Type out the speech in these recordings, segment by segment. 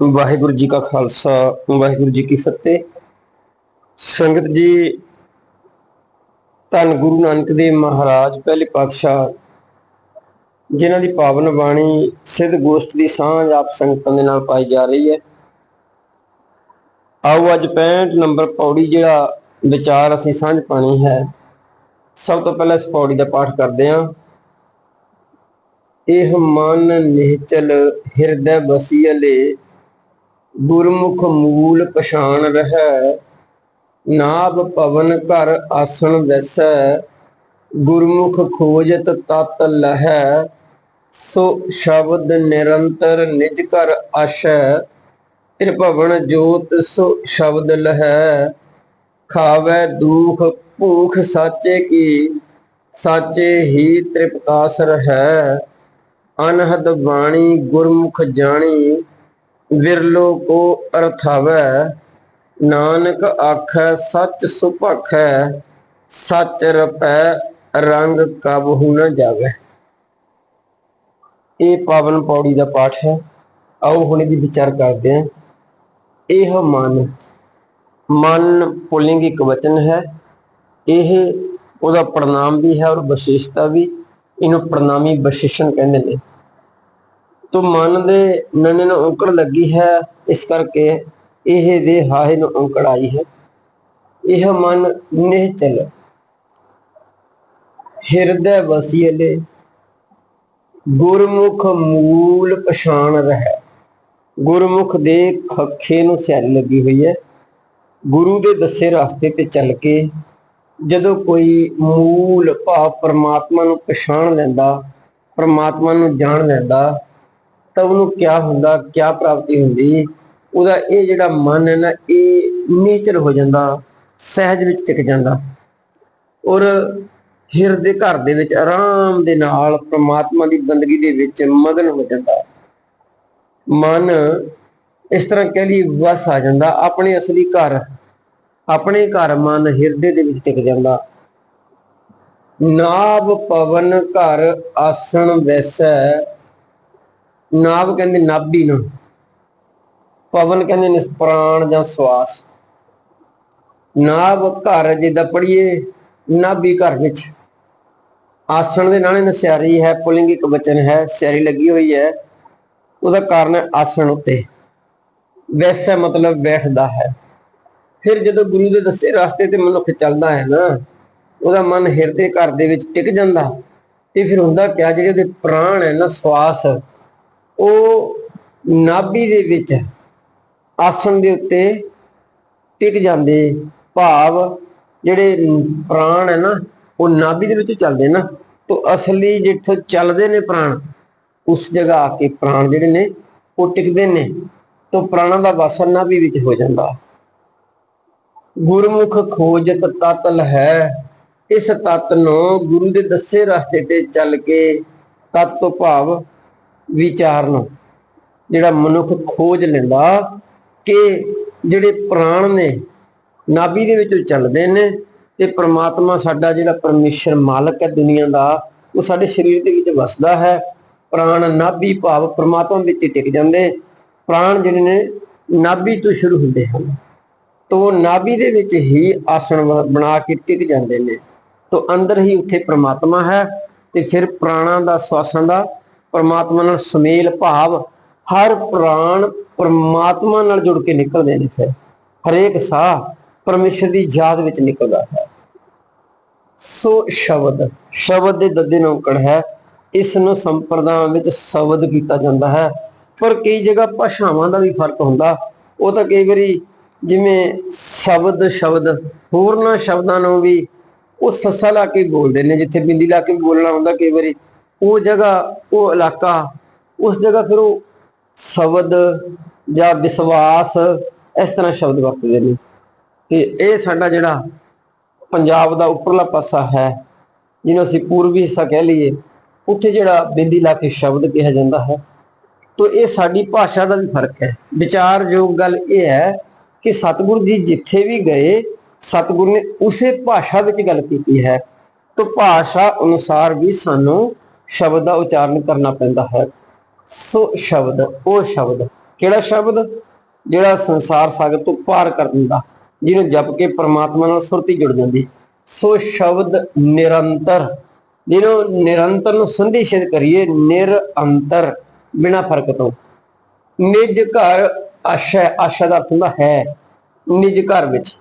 ਵਾਹਿਗੁਰੂ ਜੀ ਕਾ ਖਾਲਸਾ, ਵਾਹਿਗੁਰੂ ਜੀ ਕੀ ਫਤਿਹ। ਸੰਗਤ ਜੀ, ਧੰਨ ਗੁਰੂ ਨਾਨਕ ਦੇਵ ਮਹਾਰਾਜ, ਪਹਿਲੇ ਪਾਤਸ਼ਾਹ, ਜਿਨ੍ਹਾਂ ਦੀ ਪਾਵਨ ਬਾਣੀ ਸਿੱਧ ਗੋਸ਼ਟ ਦੀ ਸਾਂਝ ਆਪ ਸੰਗਤਾਂ ਦੇ ਨਾਲ ਪਾਈ ਜਾ ਰਹੀ ਹੈ। ਆਓ ਅੱਜ 65 ਨੰਬਰ ਪੌੜੀ ਜਿਹੜਾ ਵਿਚਾਰ ਅਸੀਂ ਸਾਂਝ ਪਾਣੀ ਹੈ, ਸਭ ਤੋਂ ਪਹਿਲਾਂ ਇਸ ਪੌੜੀ ਦਾ ਪਾਠ ਕਰਦੇ ਹਾਂ। ਇਹ ਮਨ ਨਿਹਚਲ ਹਿਰਦੈ ਬਸੀਲੇ ਗੁਰਮੁਖ ਮੂਲ ਪਛਾਣ ਰਹੈ, ਨਾਭ ਪਵਨ ਘਰ ਆਸਣ ਵੈਸੈ, ਗੁਰਮੁਖ ਖੋਜਤ ਤਤ ਲਹੈ, ਸੋ ਸ਼ਬਦ ਨਿਰੰਤਰ ਨਿਜ ਘਰ ਆਸ਼ੈ, ਤ੍ਰਿਭਵਨ ਜੋਤ ਸੋ ਸ਼ਬਦ ਲਹੈ, ਖਾਵੈ ਦੁਖ ਭੂਖ ਸਾਚੇ ਕੀ, ਸਾਚੇ ਹੀ ਤ੍ਰਿਪਤਾਸ ਰਹੈ, ਅਨਹਦ ਬਾਣੀ ਗੁਰਮੁਖ ਜਾਣੀ ਵਿਰਲੋ ਕੋ ਅਰਥਾਵੈ ਨਾਨਕ ਆਖੈ, ਸੱਚ ਸੁਭਾਖੈ, ਸੱਚ ਰਪੈ, ਰੰਗ ਕਬਹੁ ਨ ਜਾਵੇ। ਇਹ ਪਾਵਨ ਪੌੜੀ ਦਾ ਪਾਠ ਹੈ। ਆਓ ਹੁਣ ਇਹਦੀ ਵਿਚਾਰ ਕਰਦੇ ਹਾਂ। ਇਹ ਮਨ ਮਨ ਪੁਲਿੰਗ ਇੱਕ ਵਚਨ ਹੈ। ਇਹ ਉਹਦਾ ਪ੍ਰਣਾਮ ਵੀ ਹੈ ਔਰ ਵਿਸ਼ੇਸ਼ਤਾ ਵੀ। ਇਹਨੂੰ ਪ੍ਰਣਾਮੀ ਵਿਸ਼ੇਸ਼ਣ ਕਹਿੰਦੇ ਨੇ। ਤੋ ਮਨ ਦੇ ਨਨ ਨੂੰ ਔਂਕੜ ਲੱਗੀ ਹੈ, ਇਸ ਕਰਕੇ ਇਹ ਦੇ ਹਾਹੇ ਨੂੰ ਔਂਕੜ ਆਈ ਹੈ। ਇਹ ਮਨ ਨਿਹਚਲ ਹਿਰਦੈ ਵਸੀਲੇ ਗੁਰਮੁਖ ਮੂਲ ਪਛਾਣ ਰਹਿ। ਗੁਰਮੁਖ ਦੇ ਖੱਖੇ ਨੂੰ ਸਿਆਰੀ ਲੱਗੀ ਹੋਈ ਹੈ। ਗੁਰੂ ਦੇ ਦੱਸੇ ਰਸਤੇ ਤੇ ਚੱਲ ਕੇ ਜਦੋਂ ਕੋਈ ਮੂਲ ਭਾਵ ਪਰਮਾਤਮਾ ਨੂੰ ਪਛਾਣ ਲੈਂਦਾ, ਪਰਮਾਤਮਾ ਨੂੰ ਜਾਣ ਲੈਂਦਾ ਤਾਂ ਉਹਨੂੰ ਕਿਆ ਹੁੰਦਾ, ਕਿਆ ਪ੍ਰਾਪਤੀ ਹੁੰਦੀ? ਉਹਦਾ ਇਹ ਜਿਹੜਾ ਮਨ ਹੈ ਨਾ, ਇਹ ਨੇਚਰ ਹੋ ਜਾਂਦਾ, ਸਹਿਜ ਵਿੱਚ ਟਿਕ ਜਾਂਦਾ। ਔਰ ਹਿਰਦੇ ਘਰ ਦੇ ਵਿੱਚ ਆਰਾਮ ਦੇ ਨਾਲ ਪ੍ਰਮਾਤਮਾ ਦੀ ਬੰਦਗੀ ਦੇ ਵਿੱਚ ਮਗਨ ਹੋ ਜਾਂਦਾ। ਮਨ ਇਸ ਤਰ੍ਹਾਂ ਕਹਿ ਲਈ ਵਸ ਆ ਜਾਂਦਾ, ਆਪਣੇ ਅਸਲੀ ਘਰ, ਆਪਣੇ ਘਰ ਮਨ ਹਿਰਦੇ ਦੇ ਵਿੱਚ ਟਿਕ ਜਾਂਦਾ। ਨਾਭ ਪਵਨ ਘਰ ਆਸਣ ਵੈਸੈ ਨਾਭ ਕਹਿੰਦੇ ਨਾਭੀ ਨੂੰ, ਪਵਨ ਕਹਿੰਦੇ ਨੇ ਪ੍ਰਾਣ ਜਾਂ ਸਵਾਸ। ਨਾਭ ਘਰ ਜਿੱਦਾਂ ਪੜੀਏ ਨਾਭੀ ਘਰ ਵਿੱਚ। ਆਸਣ ਦੇ ਨਾਲੇ ਨਸਿਆਰੀ ਹੈ ਪੁਲਿੰਗ ਇੱਕ ਵਚਨ ਹੈ, ਸਿਆਰੀ ਲੱਗੀ ਹੋਈ ਹੈ। ਉਹਦਾ ਕਾਰਨ ਹੈ ਆਸਣ ਉੱਤੇ। ਵੈਸਾ ਮਤਲਬ ਬੈਠਦਾ ਹੈ। ਫਿਰ ਜਦੋਂ ਗੁਰੂ ਦੇ ਦੱਸੇ ਰਸਤੇ ਤੇ ਮਨੁੱਖ ਚੱਲਦਾ ਹੈ ਨਾ, ਉਹਦਾ ਮਨ ਹਿਰਦੇ ਘਰ ਦੇ ਵਿੱਚ ਟਿਕ ਜਾਂਦਾ। ਤੇ ਫਿਰ ਹੁੰਦਾ ਕਿਆ, ਜਿਹੜੇ ਉਹਦੇ ਪ੍ਰਾਣ ਹੈ ਨਾ, ਸਵਾਸ ਉਹ ਨਾਭੀ ਦੇ ਵਿੱਚ ਆਸਣ ਦੇ ਉੱਤੇ ਟਿਕ ਜਾਂਦੇ ਭਾਵ ਜਿਹੜੇ ਪ੍ਰਾਣ ਹੈ ਨਾ, ਉਹ ਨਾਭੀ ਦੇ ਵਿੱਚ ਚੱਲਦੇ ਨਾ। ਤੋਂ ਅਸਲੀ ਜਿੱਥੇ ਚੱਲਦੇ ਨੇ ਪ੍ਰਾਣ, ਉਸ ਜਗ੍ਹਾ ਆ ਕੇ ਪ੍ਰਾਣ ਜਿਹੜੇ ਨੇ, ਉਹ ਟਿਕਦੇ ਨੇ। ਤੋਂ ਪ੍ਰਾਣਾਂ ਦਾ ਵਾਸਨ ਨਾਭੀ ਵਿੱਚ ਹੋ ਜਾਂਦਾ। ਗੁਰਮੁਖ ਖੋਜਤ ਤਤਲ ਹੈ, ਇਸ ਤਤ ਨੂੰ ਗੁਰੂ ਦੇ ਦੱਸੇ ਰਸਤੇ ਤੇ ਚੱਲ ਕੇ ਤਤ ਤੋਂ ਭਾਵ ਵਿਚਾਰਨ, ਜਿਹੜਾ ਮਨੁੱਖ ਖੋਜ ਲੈਂਦਾ ਕਿ ਜਿਹੜੇ ਪ੍ਰਾਣ ਨੇ, ਨਾਭੀ ਦੇ ਵਿੱਚੋਂ ਚੱਲਦੇ ਨੇ ਤੇ ਪ੍ਰਮਾਤਮਾ ਸਾਡਾ ਜਿਹੜਾ ਪਰਮੇਸ਼ਰ ਮਾਲਕ ਹੈ ਦੁਨੀਆ ਦਾ, ਉਹ ਸਾਡੇ ਸਰੀਰ ਦੇ ਵਿੱਚ ਵਸਦਾ ਹੈ। ਪ੍ਰਾਣ ਨਾਭੀ ਭਾਵ ਪ੍ਰਮਾਤਮਾ ਵਿੱਚ ਟਿਕ ਜਾਂਦੇ। ਪ੍ਰਾਣ ਜਿਹੜੇ ਨੇ, ਨਾਭੀ ਤੋਂ ਸ਼ੁਰੂ ਹੁੰਦੇ ਹਨ। ਤੋਂ ਨਾਭੀ ਦੇ ਵਿੱਚ ਹੀ ਆਸਣ ਬਣਾ ਕੇ ਟਿਕ ਜਾਂਦੇ ਨੇ। ਤੋਂ ਅੰਦਰ ਹੀ ਉੱਥੇ ਪ੍ਰਮਾਤਮਾ ਹੈ ਤੇ ਫਿਰ ਪ੍ਰਾਣਾਂ ਦਾ, ਸਵਾਸਾਂ ਦਾ ਪਰਮਾਤਮਾ ਨਾਲ ਸੁਮੇਲ ਭਾਵ ਹਰ ਪ੍ਰਾਣ ਪਰਮਾਤਮਾ ਨਾਲ ਜੁੜ ਕੇ ਨਿਕਲਦੇ ਨੇ ਫਿਰ। ਹਰੇਕ ਸਾਹ ਪਰਮੇਸ਼ਰ ਦੀ ਯਾਦ ਵਿੱਚ ਨਿਕਲਦਾ ਹੈ। ਸੋ ਸ਼ਬਦ ਸ਼ਬਦ ਦੇ ਦੱਦੇ ਨੌਕੜ ਹੈ। ਇਸ ਨੂੰ ਸੰਪਰਦਾਵਾਂ ਵਿੱਚ ਸ਼ਬਦ ਕੀਤਾ ਜਾਂਦਾ ਹੈ। ਪਰ ਕਈ ਜਗ੍ਹਾ ਭਾਸ਼ਾਵਾਂ ਦਾ ਵੀ ਫ਼ਰਕ ਹੁੰਦਾ। ਉਹ ਤਾਂ ਕਈ ਵਾਰੀ ਜਿਵੇਂ ਸ਼ਬਦ ਸ਼ਬਦ, ਹੋਰਨਾਂ ਸ਼ਬਦਾਂ ਨੂੰ ਵੀ ਉਹ ਸੱਸਾ ਲਾ ਕੇ ਬੋਲਦੇ ਨੇ। ਜਿੱਥੇ ਬਿੰਦੀ ਲਾ ਕੇ ਬੋਲਣਾ ਹੁੰਦਾ, ਕਈ ਵਾਰੀ ਉਹ ਜਗ੍ਹਾ, ਉਹ ਇਲਾਕਾ, ਉਸ ਜਗ੍ਹਾ ਫਿਰ ਉਹ ਸ਼ਬਦ ਜਾਂ ਵਿਸ਼ਵਾਸ ਇਸ ਤਰ੍ਹਾਂ ਸ਼ਬਦ ਵਰਤਦੇ ਨੇ। ਤੇ ਇਹ ਸਾਡਾ ਜਿਹੜਾ ਪੰਜਾਬ ਦਾ ਉੱਪਰਲਾ ਪਾਸਾ ਹੈ, ਜਿਹਨੂੰ ਅਸੀਂ ਪੂਰਬੀ ਹਿੱਸਾ ਕਹਿ ਲਈਏ, ਉੱਥੇ ਜਿਹੜਾ ਬਿੰਦੀ ਲਾ ਕੇ ਸ਼ਬਦ ਕਿਹਾ ਜਾਂਦਾ ਹੈ। ਤੋ ਇਹ ਸਾਡੀ ਭਾਸ਼ਾ ਦਾ ਵੀ ਫ਼ਰਕ ਹੈ। ਵਿਚਾਰਯੋਗ ਗੱਲ ਇਹ ਹੈ ਕਿ ਸਤਿਗੁਰੂ ਜੀ ਜਿੱਥੇ ਵੀ ਗਏ, ਸਤਿਗੁਰੂ ਨੇ ਉਸੇ ਭਾਸ਼ਾ ਵਿੱਚ ਗੱਲ ਕੀਤੀ ਹੈ। ਤੋ ਭਾਸ਼ਾ ਅਨੁਸਾਰ ਵੀ ਸਾਨੂੰ ਸ਼ਬਦ ਦਾ ਉਚਾਰਨ ਕਰਨਾ ਪੈਂਦਾ ਹੈ। ਸੋ ਸ਼ਬਦ ਉਹ ਸ਼ਬਦ ਕਿਹੜਾ ਸ਼ਬਦ? ਜਿਹੜਾ ਸੰਸਾਰ ਸਾਗਰ ਤੋਂ ਪਾਰ ਕਰ ਦਿੰਦਾ ਜਿਹਨੂੰ ਜਪ ਕੇ ਪਰਮਾਤਮਾ ਨਾਲ ਸੁਰਤੀ ਜੁੜ ਜਾਂਦੀ। ਸੋ ਸ਼ਬਦ ਨਿਰੰਤਰ ਜਿਹਨੂੰ ਨਿਰੰਤਰ ਨੂੰ ਸੰਧੀ ਸਿੱਧ ਕਰੀਏ ਨਿਰੰਤਰ ਬਿਨਾ ਫ਼ਰਕ ਤੋਂ। ਨਿਜ ਘਰ ਆਸ਼ਾ ਆਸ਼ਾ ਦਾ ਅਰਥ ਹੁੰਦਾ ਹੈ ਨਿਜ ਘਰ ਵਿੱਚ।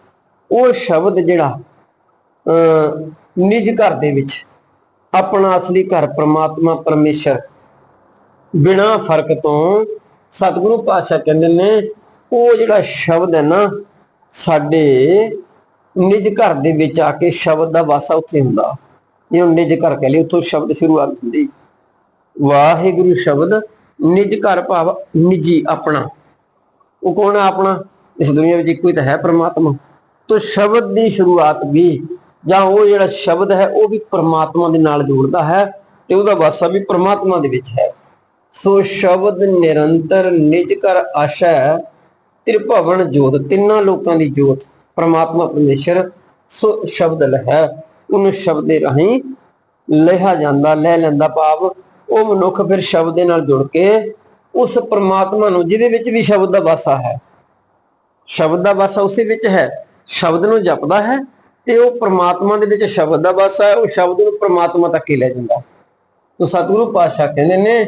ਉਹ ਸ਼ਬਦ ਜਿਹੜਾ ਅਹ, ਨਿਜ ਘਰ ਦੇ ਵਿੱਚ ਆਪਣਾ ਅਸਲੀ ਘਰ ਪ੍ਰਮਾਤਮਾ ਪਰਮੇਸ਼ਰ ਬਿਨਾ ਫ਼ਰਕ ਤੋਂ ਸਤਿਗੁਰੂ ਪਾਤਸ਼ਾਹ ਕਹਿੰਦੇ ਨੇ, ਉਹ ਜਿਹੜਾ ਸ਼ਬਦ ਹੈ ਨਾ, ਸਾਡੇ ਨਿਜ ਘਰ ਦੇ ਵਿੱਚ ਆ ਕੇ ਸ਼ਬਦ ਦਾ ਵਾਸਾ ਉੱਥੇ ਹੁੰਦਾ। ਜਿਹਨੂੰ ਨਿਜ ਘਰ ਕਹਿ ਲਈ ਉੱਥੋਂ ਸ਼ਬਦ ਸ਼ੁਰੂਆਤ ਹੁੰਦੀ ਵਾਹਿਗੁਰੂ ਸ਼ਬਦ, ਨਿਜ ਘਰ ਭਾਵ ਨਿੱਜੀ ਆਪਣਾ। ਉਹ ਕੌਣ ਹੈ ਆਪਣਾ? ਇਸ ਦੁਨੀਆ ਵਿੱਚ ਇੱਕੋ ਹੀ ਤਾਂ ਹੈ ਪ੍ਰਮਾਤਮਾ। ਤੋ ਸ਼ਬਦ ਦੀ ਸ਼ੁਰੂਆਤ ਵੀ ਜਾਂ ਉਹ ਜਿਹੜਾ ਸ਼ਬਦ ਹੈ ਉਹ ਵੀ ਪਰਮਾਤਮਾ ਦੇ ਨਾਲ ਜੋੜਦਾ ਹੈ ਤੇ ਉਹਦਾ ਵਾਸਾ ਵੀ ਪਰਮਾਤਮਾ ਦੇ ਵਿੱਚ ਹੈ। ਸੋ ਸ਼ਬਦ ਨਿਰੰਤਰ ਨਿਜ ਕਰ ਆਸ਼ਾ ਹੈ, ਤ੍ਰਿਭਵਨ ਜੋਤ ਤਿੰਨਾਂ ਲੋਕਾਂ ਦੀ ਜੋਤ ਪਰਮਾਤਮਾ ਪਰਮੇਸ਼ਰ ਸੋ ਸ਼ਬਦ ਹੈ ਉਹਨੂੰ ਸ਼ਬਦ ਦੇ ਰਾਹੀਂ ਲਿਆ ਜਾਂਦਾ ਲੈ ਲੈਂਦਾ ਭਾਵ ਉਹ ਮਨੁੱਖ ਫਿਰ ਸ਼ਬਦ ਦੇ ਨਾਲ ਜੁੜ ਕੇ ਉਸ ਪਰਮਾਤਮਾ ਨੂੰ ਜਿਹਦੇ ਵਿੱਚ ਵੀ ਸ਼ਬਦ ਦਾ ਵਾਸਾ ਹੈ ਸ਼ਬਦ ਦਾ ਵਾਸਾ ਉਸੇ ਵਿੱਚ ਹੈ ਸ਼ਬਦ ਨੂੰ ਜਪਦਾ ਹੈ ਤੇ ਉਹ ਪ੍ਰਮਾਤਮਾ ਦੇ ਵਿੱਚ ਸ਼ਬਦ ਦਾ ਵਾਸਾ ਹੈ ਉਹ ਸ਼ਬਦ ਨੂੰ ਪ੍ਰਮਾਤਮਾ ਤੱਕ ਹੀ ਲੈ ਜਾਂਦਾ। ਤੋ ਸਤਿਗੁਰੂ ਪਾਤਸ਼ਾਹ ਕਹਿੰਦੇ ਨੇ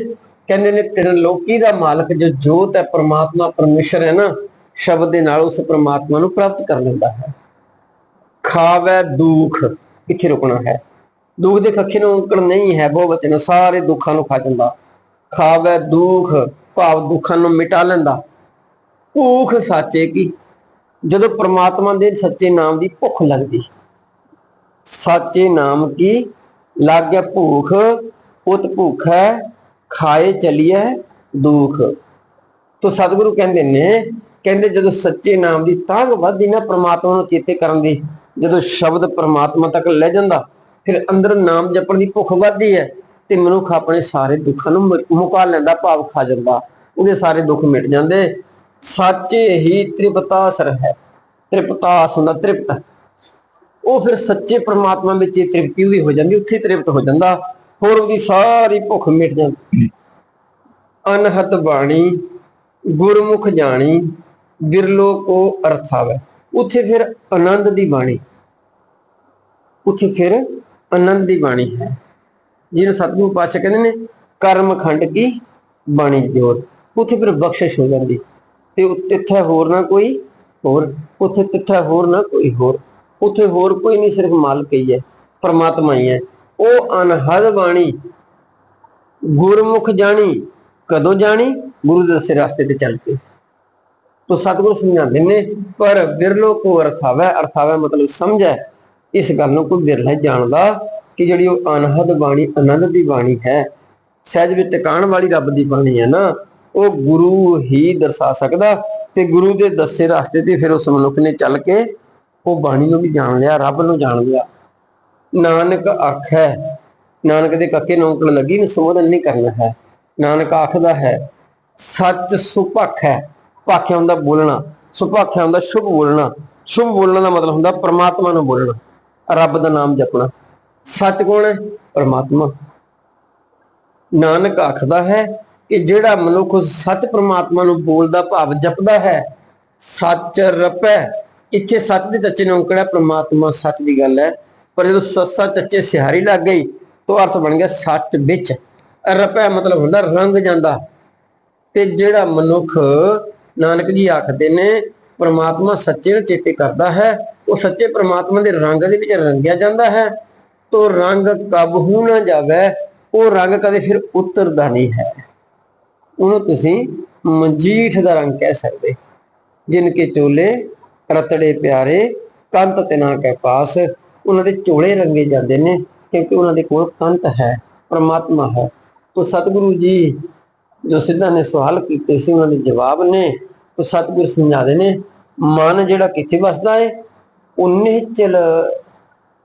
ਕਹਿੰਦੇ ਨੇ ਤਿੰਨ ਲੋਕੀ ਦਾ ਮਾਲਕ ਜੋ ਜੋਤ ਹੈ, ਪ੍ਰਮਾਤਮਾ ਪਰਮੇਸ਼ਰ ਹੈ ਨਾ, ਸ਼ਬਦ ਦੇ ਨਾਲ ਉਸ ਪ੍ਰਮਾਤਮਾ ਨੂੰ ਪ੍ਰਾਪਤ ਕਰ ਲੈਂਦਾ ਹੈ। ਖਾਵੇ ਦੁੱਖ ਇੱਥੇ ਰੁਕਣਾ ਹੈ? ਦੁੱਖ ਦੇ ਖੱਖੇ ਨੂੰ ਅੰਕੜ ਨਹੀਂ ਹੈ, ਬਹੁ ਵਚਨ ਸਾਰੇ ਦੁੱਖਾਂ ਨੂੰ ਖਾ ਜਾਂਦਾ। ਖਾਵੇ ਦੁੱਖ, ਭਾਵ ਦੁੱਖਾਂ ਨੂੰ ਮਿਟਾ ਲੈਂਦਾ। ਭੂਖ ਸਾਚੇ ਕੀ? ਜਦੋਂ ਪ੍ਰਮਾਤਮਾ ਦੇ ਸੱਚੇ ਨਾਮ ਦੀ ਭੁੱਖ ਲੱਗਦੀ। ਸੱਚੇ ਨਾਮ ਕੀ? ਲੱਗ ਗਿਆ ਉਤ ਭੁੱਖ ਹੈ ਖਾਏ ਚਲੀਏ ਦੁੱਖ। ਤੋ ਸਤਿਗੁਰੂ ਕਹਿੰਦੇ ਨੇ, ਕਹਿੰਦੇ ਜਦੋਂ ਸੱਚੇ ਨਾਮ ਦੀ ਤਾਂਗ ਵੱਧਦੀ ਨਾ ਪ੍ਰਮਾਤਮਾ ਨੂੰ ਚੇਤੇ ਕਰਨ ਦੀ, ਜਦੋਂ ਸ਼ਬਦ ਪ੍ਰਮਾਤਮਾ ਤੱਕ ਲੈ ਜਾਂਦਾ, ਫਿਰ ਅੰਦਰ ਨਾਮ ਜਪਣ ਦੀ ਭੁੱਖ ਵੱਧਦੀ ਹੈ ਤੇ ਮਨੁੱਖ ਆਪਣੇ ਸਾਰੇ ਦੁੱਖਾਂ ਨੂੰ ਮੁਕਾ ਲੈਂਦਾ, ਭਾਵ ਖਾ ਜਾਂਦਾ। ਉਹਦੇ ਸਾਰੇ ਦੁੱਖ ਮਿਟ ਜਾਂਦੇ। ਸੱਚੇ ਹੀ ਤ੍ਰਿਪਤਾਸਰ ਹੈ। ਤ੍ਰਿਪਤਾਸ ਹੁੰਦਾ ਤ੍ਰਿਪਤ। ਉਹ ਫਿਰ ਸੱਚੇ ਪ੍ਰਮਾਤਮਾ ਵਿੱਚ ਹੀ ਤ੍ਰਿਪਤੀ ਉਹਦੀ ਹੋ ਜਾਂਦੀ, ਉੱਥੇ ਤ੍ਰਿਪਤ ਹੋ ਜਾਂਦਾ। ਹੋਰ ਉਹਦੀ ਸਾਰੀ ਭੁੱਖ ਮਿਟ ਜਾਂਦੀ। ਅਨਹਤ ਬਾਣੀ, ਗੁਰਮੁਖ ਜਾਣੀ, ਬਿਰਲੋ ਕੋ ਅਰਥਾਵੇ ਉੱਥੇ ਫਿਰ ਆਨੰਦ ਦੀ ਬਾਣੀ। ਉੱਥੇ ਫਿਰ ਆਨੰਦ ਦੀ ਬਾਣੀ ਹੈ। ਜਿਹਨੂੰ ਸਤਿਗੁਰੂ ਪਾਤਸ਼ਾਹ ਕਹਿੰਦੇ ਨੇ, ਕਰਮ ਖੰਡ ਕੀ? ਬਾਣੀ ਜੋਤ। ਉੱਥੇ ਫਿਰ ਬਖਸ਼ਿਸ਼ ਹੋ ਜਾਂਦੀ। ਤੇ ਉੱਥੇ ਹੋਰ ਨਾ ਕੋਈ, ਹੋਰ, ਉੱਥੇ ਤਿੱਥਾ ਹੋਰ ਨਾ ਕੋਈ ਹੋਰ। ਉੱਥੇ ਹੋਰ ਕੋਈ ਨਹੀਂ, ਸਿਰਫ ਮਾਲਕ ਹੀ ਹੈ, ਪਰਮਾਤਮਾ ਹੀ ਹੈ। ਉਹ ਅਨਹਦ ਬਾਣੀ, ਗੁਰਮੁਖ ਜਾਣੀ, ਕਦੋਂ ਜਾਣੀ? ਗੁਰੂ ਦੇ ਦੱਸੇ ਰਸਤੇ ਤੇ ਚੱਲ ਕੇ। ਤੋ ਸਤਿਗੁਰੂ ਸਮਝਾਉਂਦੇ ਨੇ, ਪਰ ਬਿਰਲੋ ਕੋ ਅਰਥਾਵੇ ਅਰਥਾਵੇ ਮਤਲਬ ਸਮਝੈ। ਇਸ ਗੱਲ ਨੂੰ ਕੋਈ ਬਿਰਲਾ ਜਾਣਦਾ ਕਿ ਜਿਹੜੀ ਉਹ ਅਨਹਦ ਬਾਣੀ ਆਨੰਦ ਦੀ ਬਾਣੀ ਹੈ। ਸਹਿਜ ਵਿੱਚ ਟਿਕਾਣ ਵਾਲੀ ਰੱਬ ਦੀ ਬਾਣੀ ਹੈ ਨਾ। ਉਹ ਗੁਰੂ ਹੀ ਦਰਸਾ ਸਕਦਾ ਤੇ ਗੁਰੂ ਦੇ ਦੱਸੇ ਰਸਤੇ ਤੇ ਫਿਰ ਉਸ ਮਨੁੱਖ ਨੇ ਚੱਲ ਕੇ ਉਹ ਬਾਣੀ ਨੂੰ ਵੀ ਜਾਣ ਲਿਆ, ਰੱਬ ਨੂੰ ਜਾਣ ਲਿਆ। ਨਾਨਕ ਆਖੈ, ਨਾਨਕ ਦੇ ਕੱਕੇ ਨੌਕਣ ਲੱਗੀ ਨੂੰ ਸੰਬੋਧਨ ਨਹੀਂ ਕਰਨਾ ਹੈ। ਨਾਨਕ ਆਖਦਾ ਹੈ, ਸੱਚ ਸੁਭਖ ਹੈ ਭਾਖਿਆ ਹੁੰਦਾ ਬੋਲਣਾ, ਸੁਭਾਖਿਆ ਹੁੰਦਾ ਸ਼ੁਭ ਬੋਲਣਾ। ਸ਼ੁਭ ਬੋਲਣ ਦਾ ਮਤਲਬ ਹੁੰਦਾ ਪ੍ਰਮਾਤਮਾ ਨੂੰ ਬੋਲਣਾ, ਰੱਬ ਦਾ ਨਾਮ ਜਪਣਾ। ਸੱਚ ਕੌਣ ਹੈ? ਪ੍ਰਮਾਤਮਾ। ਨਾਨਕ ਆਖਦਾ ਹੈ ਕਿ ਜਿਹੜਾ ਮਨੁੱਖ ਸੱਚ ਪ੍ਰਮਾਤਮਾ ਨੂੰ ਬੋਲਦਾ ਭਾਵ ਜਪਦਾ ਹੈ, ਸੱਚ ਰਪੈ, ਇੱਥੇ ਸੱਚ ਦੇ ਚੱਚੇ ਨੂੰ ਅੰਕੜਾ ਪ੍ਰਮਾਤਮਾ ਸੱਚ ਦੀ ਗੱਲ ਹੈ? ਪਰ ਜਦੋਂ ਸੱਸਾ ਚੱਚੇ ਸਿਹਾਰੀ ਲੱਗ ਗਈ, ਤਾਂ ਅਰਥ ਬਣ ਗਿਆ ਸੱਚ ਵਿੱਚ। ਰਪੈ ਮਤਲਬ ਹੁੰਦਾ ਰੰਗ ਜਾਂਦਾ। ਤੇ ਜਿਹੜਾ ਮਨੁੱਖ ਨਾਨਕ ਜੀ ਆਖਦੇ ਨੇ, ਪਰਮਾਤਮਾ ਸੱਚੇ ਨੂੰ ਚੇਤੇ ਕਰਦਾ ਹੈ, ਉਹ ਸੱਚੇ ਪ੍ਰਮਾਤਮਾ ਦੇ ਰੰਗ ਦੇ ਵਿੱਚ ਰੰਗਿਆ ਜਾਂਦਾ ਹੈ, ਤੋ ਰੰਗ ਕਬਹੂ ਨਾ ਜਾਵੇ, ਉਹ ਰੰਗ ਕਦੇ ਫਿਰ ਉਤਰਦਾ ਨਹੀਂ ਹੈ। ਉਹਨੂੰ ਤੁਸੀਂ ਮਜੀਠ ਦਾ ਰੰਗ ਕਹਿ ਸਕਦੇ। ਜਿਨ ਕੇ ਚੋਲੇ, ਰਤੜੇ ਪਿਆਰੇ, ਕੰਤ ਤੇ ਨਾ ਕਹਿ ਪਾਸ। ਉਹਨਾਂ ਦੇ ਚੋਲੇ ਰੰਗੇ ਜਾਂਦੇ ਨੇ, ਕਿਉਂਕਿ ਉਹਨਾਂ ਦੇ ਕੋਲ ਕੰਤ ਹੈ, ਪ੍ਰਮਾਤਮਾ ਹੈ। ਤੋ ਸਤਿਗੁਰੂ ਜੀ, ਜੋ ਸਿੱਧਾ ਨੇ ਸਵਾਲ ਕੀਤੇ ਸੀ, ਉਹਨਾਂ ਦੇ ਜਵਾਬ ਨੇ, ਤੋ ਸਤਿਗੁਰ ਸਮਝਾਦੇ ਨੇ, ਮਨ ਜਿਹੜਾ ਕਿੱਥੇ ਵਸਦਾ ਏ ਉਹਨੇ ਚਲ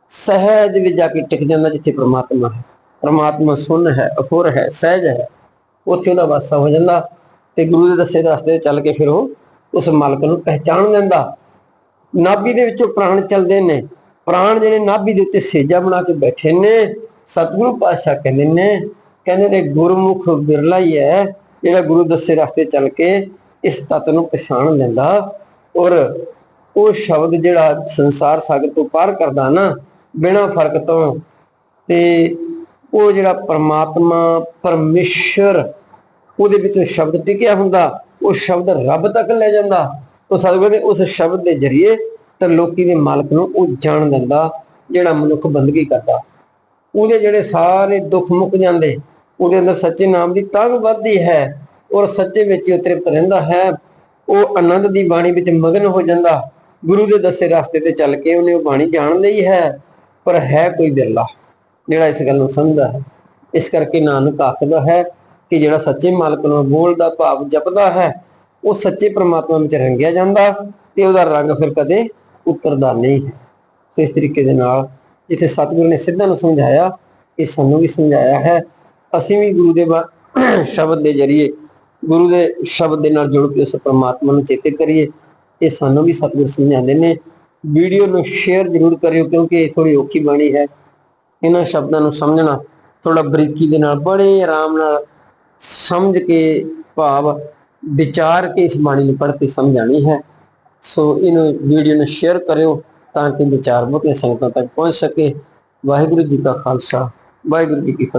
ਸਹਿਜ ਵਿੱਚ ਜਾ ਕੇ ਟਿਕ ਜਾਂਦਾ ਜਿੱਥੇ ਪਰਮਾਤਮਾ ਹੈ। ਪਰਮਾਤਮਾ ਸੁਣ ਹੈ, ਅਫੁਰ ਹੈ, ਸਹਿਜ ਹੈ। ਉੱਥੇ ਉਹਦਾ ਵਾਸਾ ਹੋ ਜਾਂਦਾ ਤੇ ਗੁਰੂ ਦੇ ਦੱਸੇ ਰਸਤੇ ਚੱਲ ਕੇ ਫਿਰ ਉਹ ਉਸ ਮਾਲਕ ਨੂੰ ਪਹਿਚਾਣ ਲੈਂਦਾ। ਨਾਭੀ ਦੇ ਵਿੱਚੋਂ ਪ੍ਰਾਣ ਚੱਲਦੇ ਨੇ। ਪ੍ਰਾਣ ਜਿਹੜੇ ਨਾਭੀ ਦੇ ਉੱਤੇ ਸੇਜਾ ਬਣਾ ਕੇ ਬੈਠੇ ਨੇ, ਸਤਿਗੁਰੂ ਪਾਤਸ਼ਾਹ ਕਹਿੰਦੇ ਨੇ ਕਹਿੰਦੇ ਨੇ, ਗੁਰਮੁਖ ਬਿਰਲਾ ਹੀ ਹੈ ਜਿਹੜਾ ਗੁਰੂ ਦੱਸੇ ਰਸਤੇ ਚੱਲ ਕੇ ਇਸ ਤੱਤ ਨੂੰ ਪਛਾਣ ਲੈਂਦਾ ਔਰ ਉਹ ਸ਼ਬਦ ਜਿਹੜਾ ਸੰਸਾਰ ਸਾਗਰ ਤੋਂ ਪਾਰ ਕਰਦਾ ਨਾ, ਬਿਨਾਂ ਫ਼ਰਕ ਤੋਂ ਤੇ ਉਹ ਜਿਹੜਾ ਪਰਮਾਤਮਾ, ਪਰਮੇਸ਼ਰ, ਉਹਦੇ ਵਿੱਚੋਂ ਸ਼ਬਦ ਟਿਕਿਆ ਹੁੰਦਾ, ਉਹ ਸ਼ਬਦ ਰੱਬ ਤੱਕ ਲੈ ਜਾਂਦਾ। ਤਾਂ ਸਤਿਗੁਰੂ ਨੇ ਉਸ ਸ਼ਬਦ ਦੇ ਜ਼ਰੀਏ ਤਾਂ ਲੋਕੀ ਦੇ ਮਾਲਕ ਨੂੰ ਉਹ ਜਾਣ ਦਿੰਦਾ, ਜਿਹੜਾ ਮਨੁੱਖ ਬੰਦਗੀ ਕਰਦਾ। ਉਹਦੇ ਜਿਹੜੇ ਸਾਰੇ ਦੁੱਖ ਮੁੱਕ ਜਾਂਦੇ, ਉਹਦੇ ਅੰਦਰ ਸੱਚੇ ਨਾਮ ਦੀ ਤੰਗ ਵੱਧਦੀ ਹੈ ਔਰ ਸੱਚੇ ਵਿੱਚ ਹੀ ਉਹ ਤ੍ਰਿਪਤ ਰਹਿੰਦਾ ਹੈ। ਉਹ ਆਨੰਦ ਦੀ ਬਾਣੀ ਵਿੱਚ ਮਗਨ ਹੋ ਜਾਂਦਾ। ਗੁਰੂ ਦੇ ਦੱਸੇ ਰਸਤੇ ਤੇ ਚੱਲ ਕੇ ਉਹਨੇ ਉਹ ਬਾਣੀ ਜਾਣ ਲਈ ਹੈ, ਪਰ ਹੈ ਕੋਈ ਬਿਰਲਾ ਜਿਹੜਾ ਇਸ ਗੱਲ ਨੂੰ ਸਮਝਦਾ ਹੈ। ਇਸ ਕਰਕੇ ਨਾਨਕ ਆਖਦਾ ਹੈ ਕਿ ਜਿਹੜਾ ਸੱਚੇ ਮਾਲਕ ਨੂੰ ਬੋਲਦਾ ਭਾਵ ਜਪਦਾ ਹੈ, ਉਹ ਸੱਚੇ ਪ੍ਰਮਾਤਮਾ ਵਿੱਚ ਰੰਗਿਆ ਜਾਂਦਾ ਤੇ ਉਹਦਾ ਰੰਗ ਫਿਰ ਕਦੇ ਉਤਰਦਾ ਨਹੀਂ ਹੈ। ਸੋ ਇਸ ਤਰੀਕੇ ਦੇ ਨਾਲ ਜਿੱਥੇ ਸਤਿਗੁਰੂ ਨੇ ਸਿੱਧਾ ਨੂੰ ਸਮਝਾਇਆ, ਇਹ ਸਾਨੂੰ ਵੀ ਸਮਝਾਇਆ ਹੈ। ਅਸੀਂ ਵੀ ਗੁਰੂ ਦੇ ਸ਼ਬਦ ਦੇ ਜ਼ਰੀਏ ਗੁਰੂ ਦੇ ਸ਼ਬਦ ਦੇ ਨਾਲ ਜੁੜ ਕੇ ਉਸ ਪਰਮਾਤਮਾ ਨੂੰ ਚੇਤੇ ਕਰੀਏ, ਇਹ ਸਾਨੂੰ ਵੀ ਸਤਿਗੁਰ ਸਮਝਾਉਂਦੇ ਨੇ। ਵੀਡੀਓ ਨੂੰ ਸ਼ੇਅਰ ਜ਼ਰੂਰ ਕਰਿਓ ਕਿਉਂਕਿ ਇਹ ਥੋੜੀ ਔਖੀ ਬਾਣੀ ਹੈ। ਇਹਨਾਂ ਸ਼ਬਦਾਂ ਨੂੰ ਸਮਝਣਾ ਥੋੜਾ ਬਰੀਕੀ ਦੇ ਨਾਲ, ਬੜੇ ਆਰਾਮ ਨਾਲ ਸਮਝ ਕੇ, ਭਾਵ ਵਿਚਾਰ ਕੇ ਇਸ ਬਾਣੀ ਨੂੰ ਪੜ੍ਹ ਕੇ ਸਮਝਾਣੀ ਹੈ। ਸੋ ਇਹਨੂੰ ਵੀਡੀਓ ਨੂੰ ਸ਼ੇਅਰ ਕਰਿਓ ਤਾਂ ਕਿ ਵਿਚਾਰ ਬਹੁਤੀਆਂ ਸੰਗਤਾਂ ਤੱਕ ਪਹੁੰਚ ਸਕੇ। ਵਾਹਿਗੁਰੂ ਜੀ ਕਾ ਖਾਲਸਾ, ਵਾਹਿਗੁਰੂ ਜੀ ਕੀ ਫਤਿਹ।